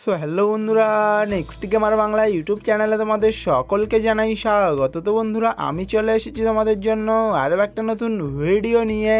So hello বন্ধুরা next gamer Bangla YouTube চ্যানেলে তোমাদের সকলকে জানাই স্বাগত। তো বন্ধুরা, আমি চলে এসেছি তোমাদের জন্য আরও একটা নতুন ভিডিও নিয়ে।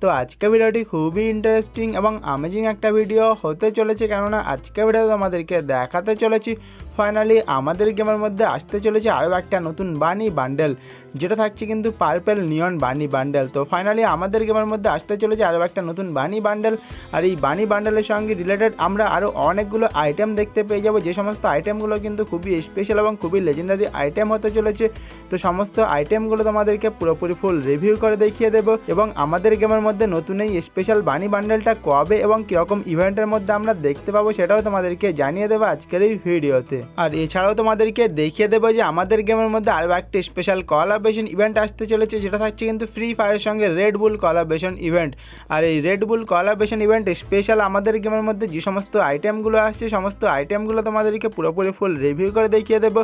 তো আজকের ভিডিওটি খুবই ইন্টারেস্টিং এবং আমেজিং একটা ভিডিও হতে চলেছে, কেননা আজকের ভিডিও তোমাদেরকে দেখাতে চলেছি। ফাইনালি আমাদের গেমের মধ্যে আসতে চলেছে আরও একটা নতুন বানি বান্ডেল যেটা থাকছে কিন্তু পার্পেল নিয়ন বানি বান্ডেল তো ফাইনালি আমাদের গেমের মধ্যে আসতে চলেছে আরও একটা নতুন বানি বান্ডেল আর এই বানি বান্ডেলের সঙ্গে রিলেটেড আমরা আরও অনেকগুলো আইটেম দেখতে পেয়ে যাব। যে সমস্ত আইটেমগুলো কিন্তু খুবই স্পেশাল এবং খুবই লেজেন্ডারি আইটেম হতে চলেছে, তো সমস্ত আইটেমগুলো তোমাদেরকে পুরোপুরি ফুল রিভিউ করে দেখিয়ে দেবো। এবং আমাদের গেমের মধ্যে নতুন এই স্পেশাল বানি বান্ডেলটা কবে এবং কীরকম ইভেন্টের মধ্যে আমরা দেখতে পাবো সেটাও তোমাদেরকে জানিয়ে দেবো আজকের এই ভিডিওতে আর এছাড়াও তোমাদেরকে দেখিয়ে দেবো যে আমাদের গেমের মধ্যে আরও একটা স্পেশাল কলাবেশন ইভেন্ট আসতে চলেছে, যেটা থাকছে কিন্তু ফ্রি ফায়ারের সঙ্গে রেড বুল কলাবেশন ইভেন্ট আর এই red bull collaboration event special আমাদের গেমের মধ্যে যে সমস্ত আইটেমগুলো আসছে, সমস্ত আইটেমগুলো তোমাদেরকে পুরোপুরি ফুল রিভিউ করে দেখিয়ে দেবো।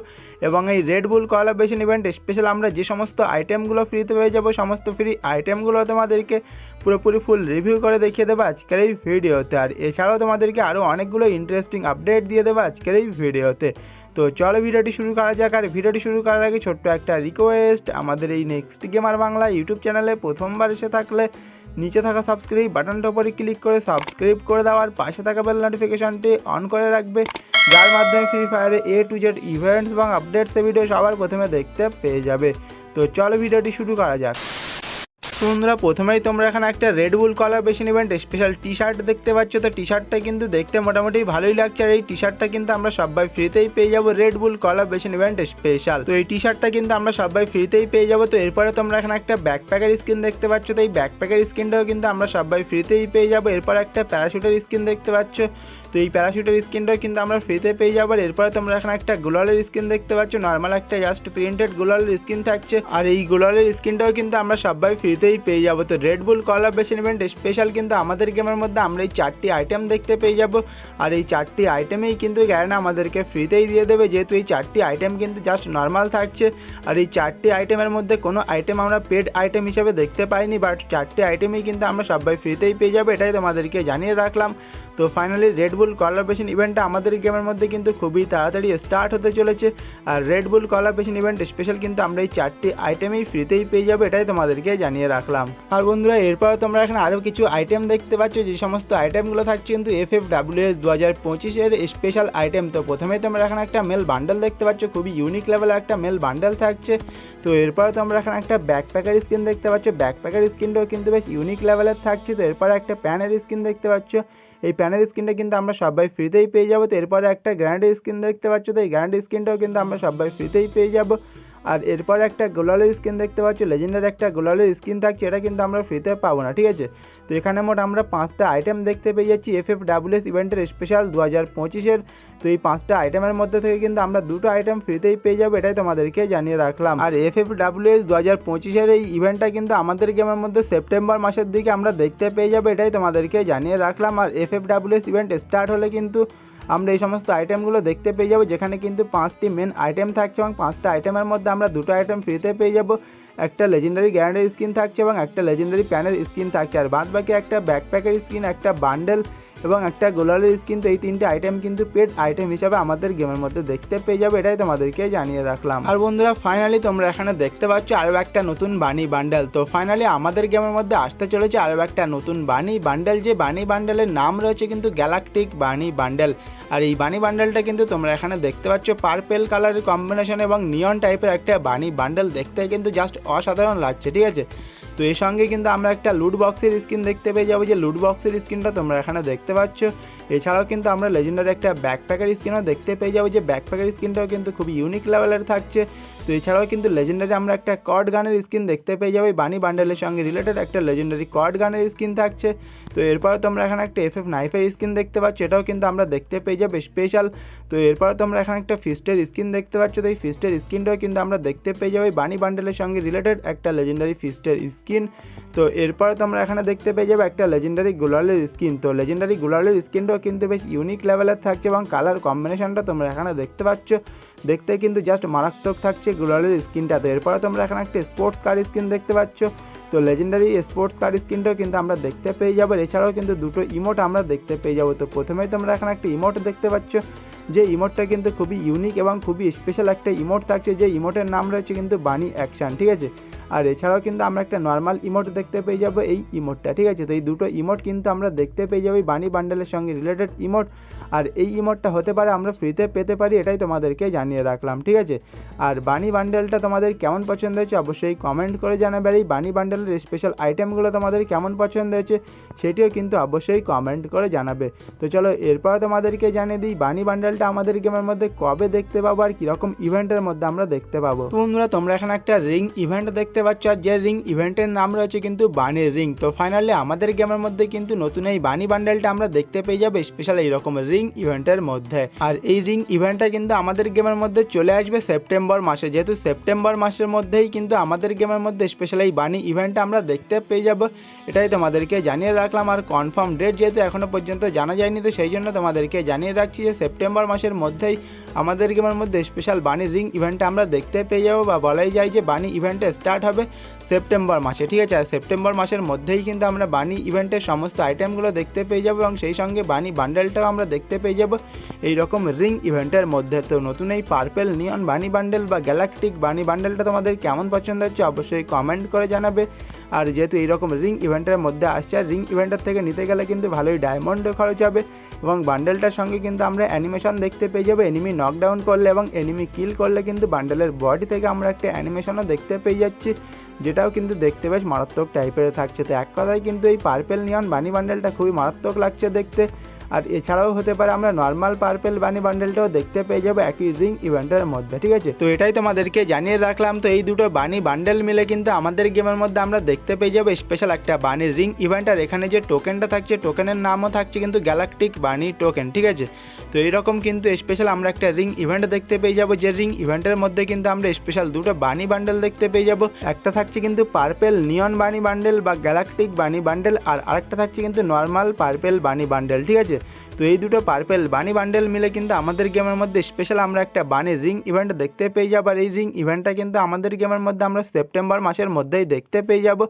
এবং এই red bull collaboration event special আমরা যে সমস্ত আইটেমগুলো ফ্রিতে পেয়ে যাব, সমস্ত ফ্রি আইটেমগুলো তোমাদেরকে পুরোপুরি ফুল রিভিউ করে দেখিয়ে দেবো আজকের এই ভিডিওতে। আর এছাড়াও তোমাদেরকে আরও অনেকগুলো ইন্টারেস্টিং আপডেট দিয়ে দেবো আজকের এই ভিডিওতে। তো চলো ভিডিওটি শুরু করা যাক। আর ভিডিওটি শুরু করার আগে ছোট্ট একটা রিকোয়েস্ট আমাদের এই নেক্সট গেমার বাংলা ইউটিউব চ্যানেলে প্রথমবার এসে থাকলে নিচে থাকা সাবস্ক্রাইব বাটনটা উপরে ক্লিক করে সাবস্ক্রাইব করে দেওয়ার পাশে থাকা বেল নোটিফিকেশনটি অন করে রাখবে। যার মাধ্যমে ফ্রি ফায়ারে এ টু জেড ইভেন্টস এবং আপডেটস ভিডিও সবার প্রথমে দেখতে পেয়ে যাবে। তো চলো ভিডিওটি শুরু করা যাক। বন্ধুরা, প্রথমেই তোমরা এখানে একটা red bull collaboration event special T shirt দেখতে পাচ্ছ। তো টি শার্টটা কিন্তু দেখতে মোটামুটি ভালোই লাগছে। আর এই টি শার্টটা কিন্তু আমরা সবাই ফ্রিতেই পেয়ে যাব red bull collaboration event special তো এই টি শার্টটা কিন্তু আমরা সবাই ফ্রিতেই পেয়ে যাব। তো এরপরে তোমরা এখানে একটা ব্যাকপ্যাকের স্কিন দেখতে পাচ্ছ। তো এই ব্যাকপ্যাকের স্কিনটাও কিন্তু আমরা সবাই ফ্রিতেই পেয়ে যাব। এরপর একটা প্যারাশুটের স্কিন দেখতে পাচ্ছ। তো এই প্যারাশুটের স্কিনটাও কিন্তু আমরা ফ্রিতে পেয়ে যাব এরপরে তোমরা এখানে একটা গোলালের স্কিন দেখতে পাচ্ছ। নর্মাল একটা জাস্ট প্রিন্টেড গোলালের স্কিন থাকছে। আর এই গোলালের স্কিনটাও কিন্তু আমরা সবাই ফ্রিতেই পেয়ে যাব। তো রেড বুল কল কলাবেশন ইভেন্ট স্পেশাল কিন্তু আমাদের গেমের মধ্যে আমরা এই চারটি আইটেম দেখতে পেয়ে যাব। আর এই চারটি আইটেমেই কিন্তু গ্যারেনা আমাদেরকে ফ্রিতেই দিয়ে দেবে। যেহেতু এই চারটি আইটেম কিন্তু জাস্ট নর্মাল থাকছে। আর এই চারটি আইটেমের মধ্যে কোনো আইটেম আমরা পেড আইটেম হিসেবে দেখতে পাইনি বাট চারটি আইটেমই কিন্তু আমরা সবাই ফ্রিতেই পেয়ে যাব। এটাই তোমাদেরকে জানিয়ে রাখলাম। তো ফাইনালি রেড বুল কলাবেশন ইভেন্টটা আমাদের গেমের মধ্যে কিন্তু খুবই তাড়াতাড়ি স্টার্ট হতে চলেছে। আর রেড বুল ইভেন্ট স্পেশাল কিন্তু আমরা এই চারটি আইটেমেই ফ্রিতেই পেয়ে যাব, এটাই তোমাদেরকে জানিয়ে রাখলাম। আর বন্ধুরা এরপর তোমরা এখানে আরও কিছু আইটেম দেখতে পাচ্ছ, যে সমস্ত আইটেমগুলো থাকছে কিন্তু এফ এফ ডাব্লিউ এস দু হাজার পঁচিশের স্পেশাল আইটেম তো প্রথমেই তোমরা এখানে একটা মেল বান্ডেল দেখতে পাচ্ছ, খুবই ইউনিক লেভেলের একটা মেল বান্ডেল থাকছে। তো এরপরে তোমরা এখানে একটা ব্যাকপ্যাকের স্ক্রিন দেখতে পাচ্ছ ব্যাকপ্যাকের স্কিনটাও কিন্তু বেশ ইউনিক লেভেলের থাকছে। তো এরপরে একটা প্যানের স্ক্রিন দেখতে পাচ্ছ। এই প্যানের স্ক্রিনটা কিন্তু আমরা সবাই ফ্রিতেই পেয়ে যাব। তো এরপরে একটা গ্র্যান্ড স্ক্রিন দেখতে পাচ্ছ, তো এই গ্র্যান্ড স্ক্রিনটাও কিন্তু আমরা সবাই ফ্রিতেই পেয়ে যাব। আর এরপর একটা গোলালের স্কিন দেখতে পাচ্ছি লেজেন্ডের একটা গোলালের স্কিন থাকছে, এটা কিন্তু আমরা ফ্রিতে পাবো না, ঠিক আছে? তো এখানে মোট আমরা পাঁচটা আইটেম দেখতে পেয়ে যাচ্ছি এফ এফ ডাব্লিউএস ইভেন্টের স্পেশাল দু হাজার পঁচিশের। তো এই পাঁচটা আইটেমের মধ্যে থেকে কিন্তু আমরা দুটো আইটেম ফ্রিতেই পেয়ে যাব, এটাই তোমাদেরকে জানিয়ে রাখলাম। আর এফ এফ ডাব্লিউএস দু হাজার পঁচিশের এই ইভেন্টটা কিন্তু আমাদের গেমের মধ্যে সেপ্টেম্বর মাসের দিকে আমরা দেখতে পেয়ে যাব, এটাই তোমাদেরকে জানিয়ে রাখলাম। আর F F W S event start হলে কিন্তু আমরা এই সমস্ত আইটেমগুলো দেখতে পেয়ে যাব, যেখানে কিন্তু পাঁচটি মেন আইটেম থাকছে এবং পাঁচটা আইটেমের মধ্যে আমরা দুটো আইটেম ফ্রিতে পেয়ে যাব। একটা লেজেন্ডারি গ্যারান্ডের স্কিন থাকছে এবং একটা লেজেন্ডারি প্যানের স্কিন থাকছে। আর বাদ বাকি একটা ব্যাকপ্যাকের স্কিন একটা বান্ডেল এবং একটা গোলালের স্কিন তো এই তিনটে আইটেম কিন্তু পেড আইটেম হিসাবে আমাদের গেমের মধ্যে দেখতে পেয়ে যাবে, এটাই তোমাদেরকে জানিয়ে রাখলাম। আর বন্ধুরা ফাইনালি তোমরা এখানে দেখতে পাচ্ছ আরও একটা নতুন বানি বান্ডেল তো ফাইনালি আমাদের গেমের মধ্যে আসতে চলেছে আরও একটা নতুন বানি বান্ডেল যে বানি বান্ডেলের নাম রয়েছে কিন্তু গ্যালাকটিক বানি বান্ডেল আর এই বানি বান্ডেলটা কিন্তু তোমরা এখানে দেখতে পাচ্ছ পার্পেল কালারের কম্বিনেশন এবং নিয়ন টাইপের একটা বানি বান্ডেল দেখতে কিন্তু জাস্ট অসাধারণ লাগছে, ঠিক আছে? তো এর সঙ্গে কিন্তু আমরা একটা লুট বক্সের স্ক্রিন দেখতে পেয়ে যাব। যে লুট বক্সের স্ক্রিনটা তোমরা এখানে দেখতে পাচ্ছ। এছাড়াও কিন্তু আমরা লেজেন্ডারি একটা ব্যাকপ্যাকের স্ক্রিনও দেখতে পেয়ে যাব। যে ব্যাকপ্যাকের স্ক্রিনটাও কিন্তু খুব ইউনিক লেভেলের থাকছে। তো এছাড়াও কিন্তু লেজেন্ডারি আমরা একটা কর্ড গানের স্ক্রিন দেখতে পেয়ে যাব। বানি বান্ডেলের সঙ্গে রিলেটেড একটা লেজেন্ডারি কর্ড গানের স্ক্রিন থাকছে। তো এরপরে তোমরা এখানে একটা এফ এফ নাইফের স্ক্রিন দেখতে পাচ্ছ। এটাও কিন্তু আমরা দেখতে পেয়ে যাব স্পেশাল তো এরপরে তোমরা এখানে একটা ফিস্টের স্ক্রিন দেখতে পাচ্ছ। তো এই ফিস্টের স্ক্রিনটাও কিন্তু আমরা দেখতে পেয়ে যাব। বানি বান্ডেলের সঙ্গে রিলেটেড একটা লেজেন্ডারি ফিস্টের স্কিন তো এরপরে তোমরা এখানে দেখতে পেয়ে যাবে একটা লেজেন্ডারি গুলালের স্কিন তো লেজেন্ডারি গুলালের স্কিনটাও কিন্তু বেশ ইউনিক লেভেলের থাকছে এবং কালার কম্বিনেশনটা তোমরা এখানে দেখতে পাচ্ছ। দেখতে কিন্তু জাস্ট মারাত্মক থাকছে গুলালের স্কিনটা তো এরপরে তোমরা এখানে একটা স্পোর্টস কার স্কিন দেখতে পাচ্ছ। তো লেজেন্ডারি স্পোর্টস কার স্ক্রিনটাও কিন্তু আমরা দেখতে পেয়ে যাব। এছাড়াও কিন্তু দুটো ইমোট আমরা দেখতে পেয়ে যাব। তো প্রথমেই তোমরা এখানে একটা ইমোট দেখতে পাচ্ছ। যে ইমোটটা কিন্তু খুবই ইউনিক এবং খুবই স্পেশাল একটা ইমোট থাকছে। যে ইমোটের নাম রয়েছে কিন্তু বানি অ্যাকশান ঠিক আছে? আর এছাড়াও কিন্তু আমরা একটা নর্মাল ইমোট দেখতে পেয়ে যাব এই ইমোটটা ঠিক আছে? তো এই দুটো ইমোট কিন্তু আমরা দেখতে পেয়ে যাব এই বানি বান্ডেলের সঙ্গে রিলেটেড ইমোট আর এই ইমোটটা হতে পারে আমরা ফ্রিতে পেতে পারি, এটাই তোমাদেরকে জানিয়ে রাখলাম, ঠিক আছে? আর বানি বান্ডেলটা তোমাদের কেমন পছন্দ হয়েছে অবশ্যই কমেন্ট করে জানাবে, আর এই বানি বান্ডেলের স্পেশাল আইটেমগুলো তোমাদের কেমন পছন্দ হয়েছে সেটিও কিন্তু অবশ্যই কমেন্ট করে জানাবে। তো চলো এরপর তোমাদেরকে জানিয়ে দিই বানি বান্ডেলটা আমাদের গেমের মধ্যে কবে দেখতে পাবো আর কীরকম ইভেন্টের মধ্যে আমরা দেখতে পাবো। বন্ধুরা, তোমরা এখানে একটা রিং ইভেন্ট দেখতে পাচ্ছ, আর যে রিং ইভেন্টের নাম রয়েছে কিন্তু বানির রিং তো ফাইনালি আমাদের গেমের মধ্যে কিন্তু নতুন এই বানি বান্ডেলটা আমরা দেখতে পেয়ে যাব স্পেশাল এইরকম রিং ইভেন্টের মধ্যে। আর এই রিং ইভেন্টটা কিন্তু আমাদের গেমের মধ্যে চলে আসবে সেপ্টেম্বর মাসে। যেহেতু সেপ্টেম্বর মাসের মধ্যেই কিন্তু আমাদের গেমের মধ্যে স্পেশাল এই বানি ইভেন্টটা আমরা দেখতে পেয়ে যাব। এটাই তোমাদেরকে জানিয়ে রাখলাম, আর কনফার্ম ডেট যেহেতু এখনও পর্যন্ত জানা যায়নি, তো সেই জন্য তোমাদেরকে জানিয়ে রাখছি যে সেপ্টেম্বর মাসের মধ্যেই আমাদের গেমের মধ্যে স্পেশাল বানি রিং ইভেন্টটা আমরা দেখতে পেয়ে যাব বা বলাই যায় যে বানি ইভেন্টটা স্টার্ট হবে সেপ্টেম্বর মাসে, ঠিক আছে? আর সেপ্টেম্বর মাসের মধ্যেই কিন্তু আমরা বানি ইভেন্টের সমস্ত আইটেমগুলো দেখতে পেয়ে যাব এবং সেই সঙ্গে বানি বান্ডেলটাও আমরা দেখতে পেয়ে যাব এই রকম রিং ইভেন্টের মধ্যে। তো নতুন এই পার্পেল নিয়ন বানি বান্ডেল বা গ্যালাকটিক বানি বান্ডেলটা তোমাদের কেমন পছন্দ হচ্ছে অবশ্যই কমেন্ট করে জানাবে। আর যেহেতু এইরকম রিং ইভেন্টের মধ্যে আসছে, আর রিং ইভেন্টের থেকে নিতে গেলে কিন্তু ভালোই ডায়মন্ড খরচ হবে। এবং বান্ডেলটার সঙ্গে কিন্তু আমরা অ্যানিমেশন দেখতে পেয়ে যাব। এনিমি নকডাউন করলে এবং এনিমি কিল করলে কিন্তু বান্ডেলের বডি থেকে আমরা একটা অ্যানিমেশনও দেখতে পেয়ে যাচ্ছি, যেটাও কিন্তু দেখতে বেশ মারাত্মক টাইপের থাকছে। তো এক কথায় কিন্তু এই পার্পেল নিয়ন বানি বান্ডেলটা খুবই মারাত্মক লাগছে দেখতে। আর এছাড়াও হতে পারে আমরা নর্মাল পার্পেল বানি বান্ডেলটাও দেখতে পেয়ে যাব একই রিং ইভেন্টের মধ্যে, ঠিক আছে? তো এটাই তোমাদেরকে জানিয়ে রাখলাম। তো এই দুটো বানি বান্ডেল মিলে কিন্তু আমাদের গেমের মধ্যে আমরা দেখতে পেয়ে যাব স্পেশাল একটা বানির রিং ইভেন্ট আর এখানে যে টোকেনটা থাকছে টোকেনের নামও থাকছে কিন্তু গ্যালাকটিক বানি টোকেন ঠিক আছে? তো এইরকম কিন্তু স্পেশাল আমরা একটা রিং ইভেন্ট দেখতে পেয়ে যাব। যে রিং ইভেন্টের মধ্যে কিন্তু আমরা স্পেশাল দুটো বানি বান্ডেল দেখতে পেয়ে যাব। একটা থাকছে কিন্তু পার্পেল নিয়ন বানি বান্ডেল বা গ্যালাকটিক বানি বান্ডেল আর আরেকটা থাকছে কিন্তু নর্মাল পার্পেল বানি বান্ডেল ঠিক আছে? তো এই দুটো পার্পেল বানি বান্ডেল মিলে কিন্তু আমাদের গেমের মধ্যে স্পেশাল আমরা একটা বানি রিং ইভেন্ট দেখতে পেয়ে যাব। আর এই রিং ইভেন্টটা কিন্তু আমাদের গেমের মধ্যে আমরা সেপ্টেম্বর মাসের মধ্যেই দেখতে পেয়ে যাব।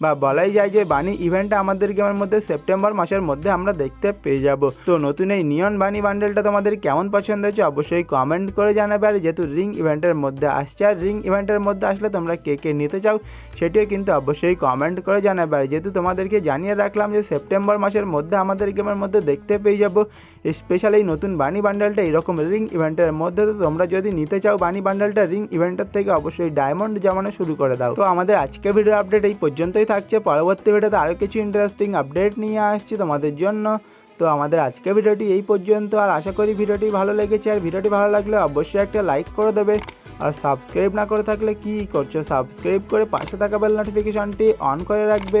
বা বলাই যায় যে বানি ইভেন্টটা আমাদের গেমের মধ্যে সেপ্টেম্বর মাসের মধ্যে আমরা দেখতে পেয়ে যাব। তো নতুন এই নিয়ন বানি বান্ডেলটা তোমাদের কেমন পছন্দ হয়েছে অবশ্যই কমেন্ট করে জানাবে। আর যেহেতু রিং ইভেন্টের মধ্যে আসছে, আর রিং ইভেন্টের মধ্যে আসলে তোমরা কে কে নিতে চাও সেটিও কিন্তু অবশ্যই কমেন্ট করে জানাবে। আর যেহেতু তোমাদেরকে জানিয়ে রাখলাম যে সেপ্টেম্বর মাসের মধ্যে আমাদের গেমের মধ্যে দেখতে পেয়ে যাব স্পেশাল এই নতুন বানি বান্ডেলটা এরকম রিং ইভেন্টের মধ্যে তো তোমরা যদি নিতে চাও বানি বান্ডালটা রিং ইভেন্টের থেকে অবশ্যই ডায়মন্ড জমানো শুরু করে দাও। তো আমাদের আজকে ভিডিও আপডেট এই পর্যন্তই থাকছে। পরবর্তী ভিডিওতে আরও কিছু ইন্টারেস্টিং আপডেট নিয়ে আসছি তোমাদের জন্য। তো আমাদের আজকে ভিডিওটি এই পর্যন্ত। আর আশা করি ভিডিওটি ভালো লেগেছে। আর ভিডিওটি ভালো লাগলে অবশ্যই একটা লাইক করে দেবে। আর সাবস্ক্রাইব না করে থাকলে কি করছ? সাবস্ক্রাইব করে পাশে থাকা বেল নোটিফিকেশনটি অন করে রাখবে।